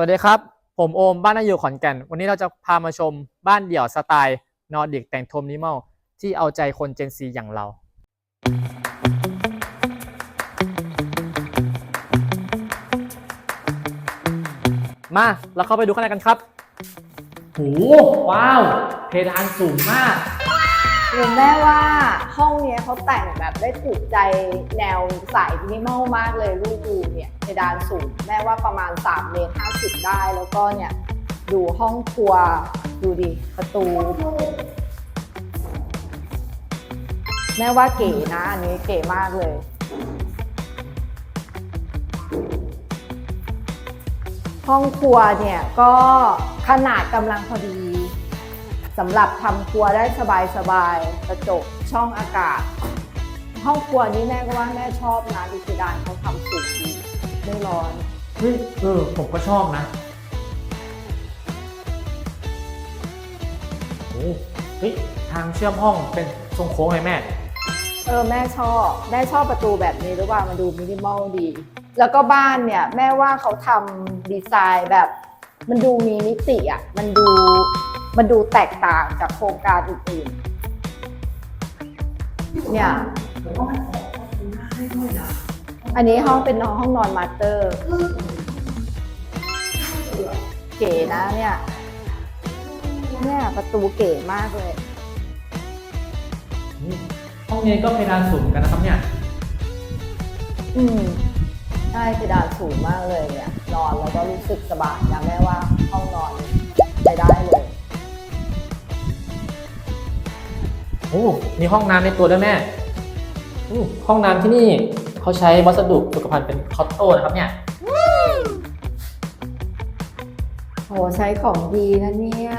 วัสดีครับ ผมโอมบ้านนาอยู่ขอนแก่น วันนี้เราจะพามาชมบ้านเดี่ยวสไตล์นอร์ดิกแต่งโทนมินิมอลที่เอาใจคนเจนซีอย่างเรา มาเราเข้าไปดูข้างในกันครับ โห ว้าว เพดานสูงมาก หรือแม่ว่าห้องเนี้ยเขาแต่งแบบได้ถูกใจแนวสายมินิมอลมากเลยลูกดูเนี่ยเพดานสูงแม่ว่าประมาณ3เมตร50 ได้ แล้วก็เนี่ยดูห้องครัวดูดิประตู แม่ว่าเก๋นะ อันนี้เก๋มากเลยห้องครัวเนี่ยก็ขนาดกำลังพอดี สำหรับทำครัวได้สบายๆกระจกช่องอากาศ ห้องครัวนี้แม่ก็ว่าแม่ชอบนะดิจิดานเขาทำสูงดีไม่ร้อน เฮ้ยเออผมก็ชอบนะโอ้เฮ้ยทางเชื่อมห้องเป็นทรงโค้งเลยแม่ เออแม่ชอบแม่ชอบประตูแบบนี้หรือว่ามันดูมินิมอลดี แล้วก็บ้านเนี่ยแม่ว่าเขาทำดีไซน์แบบ มันดูมีมิติอะมันดู มันดูแตกต่างจากโครงการอื่นๆ เนี่ย อันนี้ห้องเป็นห้องนอนมาสเตอร์ เก๋นะเนี่ย เนี่ยประตูเก๋มากเลย ห้องนี้ก็เพดานสูงเหมือนกันนะครับเนี่ย อืมใช่เพดานสูงมากเลยเนี่ยนอนแล้วก็รู้สึกสบายนะแม่ว่า อ้มีห้องน้ำในตัวด้วยแม่อู้ห้องน้ำที่นี่เขาใช้วัสดุสุขภัณฑ์เป็นคอตโต้นะครับเนี่ย โหใช้ของดีนะเนี่ย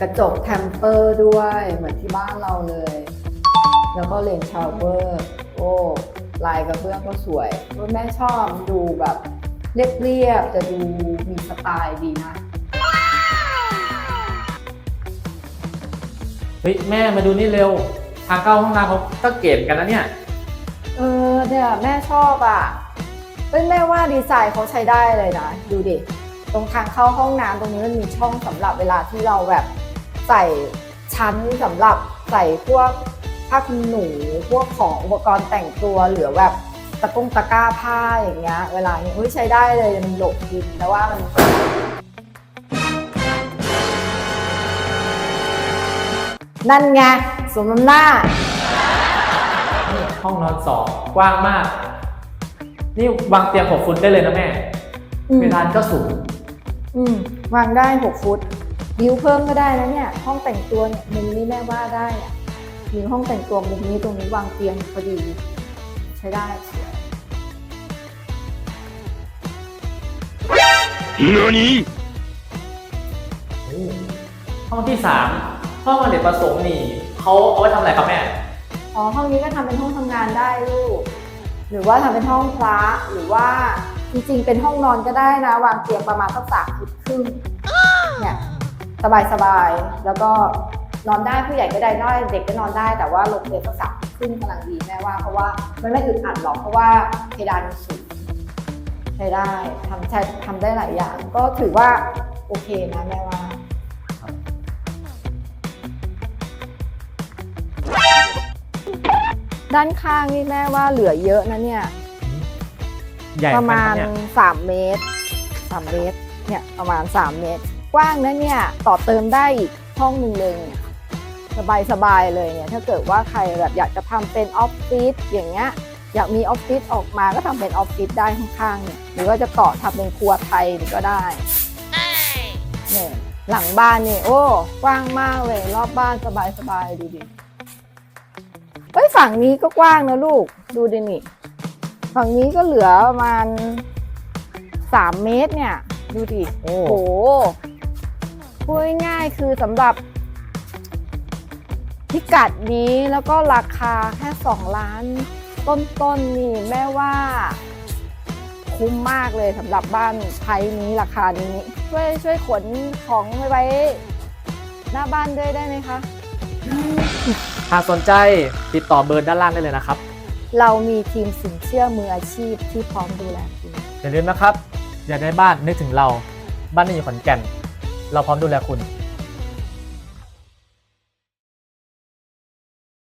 กระจกแทมเปอร์ด้วย เหมือนที่บ้านเราเลย แล้วก็เลนชาวเวอร์ โอ้ ลายกระเบื้องก็สวยแม่ชอบดูแบบเรียบๆแต่ดูมีสไตล์ดีนะ เฮ้ยแม่มาดูนี่เร็ว ทางเข้าห้องน้ำเขาก็เก๋เหมือนกันนะเนี่ย เออเนี่ยแม่ชอบอะเป็นแม่ว่าดีไซน์เขาใช้ได้เลยนะ ดูดิ ตรงทางเข้าห้องน้ำตรงนี้มันมีช่องสำหรับเวลาที่เราแบบใส่ชั้นสำหรับใส่พวกผ้าขนหนูพวกของอุปกรณ์แต่งตัวหรือแบบตะกงตะกร้าผ้าอย่างเงี้ย เวลานี้เฮ้ยใช้ได้เลยมันหลบดินแต่ว่ามัน นั่นไงสมน้ำหน้า นี่ห้องนอนสองกว้างมาก นี่วางเตียงหกฟุตได้เลยนะแม่อืม เพดานก็สูง อืม วางได้ 6 ฟุตบิวเพิ่มก็ได้นะเนี่ย ห้องแต่งตัวเนี่ยมุมนี้แม่ว่าได้อะมีห้องแต่งตัวมุมนี้ตรงนี้วางเตียงพอดี ใช้ได้สวย何ห้องที่สาม ห้องอเนกประสงค์นี่เขาเอาไว้ทำอะไรครับแม่ อ๋อห้องนี้ก็ทำเป็นห้องทำงานได้ลูก หรือว่าทำเป็นห้องพระหรือว่าจริงๆ เป็นห้องนอนก็ได้นะ วางเตียงประมาณสักสามฟุตครึ่งเนี่ยสบายๆ แล้วก็นอนได้ผู้ใหญ่ก็ได้น้อยเด็กก็นอนได้แต่ว่าลงเตียงสักสามฟุตครึ่งกำลังดีแม่ว่าเพราะว่ามันไม่อึดอัดหรอกเพราะว่าเพดานมันสูงใช้ได้ทำใช้ทำได้หลายอย่าง ก็ถือว่าโอเคนะแม่ว่า ด้านข้างนี่แม่ว่าเหลือเยอะนะเนี่ย ใหญ่ประมาณเหอนกันเนี่ย3 เมตร 3 เมตร เนี่ยประมาณ 3 เมตร กว้างนะเนี่ยต่อเติมได้อีกห้องหนึ่งเลยเนี่ยสบายสบายๆเลยเนี่ย ถ้าเกิดว่าใครแบบอยากจะทำเป็นออฟฟิศอย่างเงี้ย อยากมีออฟฟิศออกมาก็ทำเป็นออฟฟิศได้ข้างๆเนี่ยหรือว่าจะต่อทำเป็นครัวไทยนี่ก็ได้เนี่ยหลังบ้านนี่โอ้กว้างมากเลย รอบบ้านสบายสบายๆดูดิเฮ้ยฝั่งนี้ก็กว้างนะลูก ดูดินี่ ฝั่งนี้ก็เหลือประมาณสามเมตรเนี่ย ดูดิ โอ้โอ้โหพูดง่ายๆคือสำหรับ พิกัดนี้แล้วก็ราคาแค่สองล้าน ต้นๆนี่แม่ว่า คุ้มมากเลยสำหรับบ้านไทยนี้ราคานี้ ช่วยช่วยขนของไปไว้ หน้าบ้านด้วยได้ไหมคะ หากสนใจติดต่อเบอร์ด้านล่างได้เลยนะครับ เรามีทีมสินเชื่อมืออาชีพที่พร้อมดูแลคุณอย่าลืมนะครับ อยากได้บ้านนึกถึงเรา บ้านนี้อยู่ขอนแก่น เราพร้อมดูแลคุณ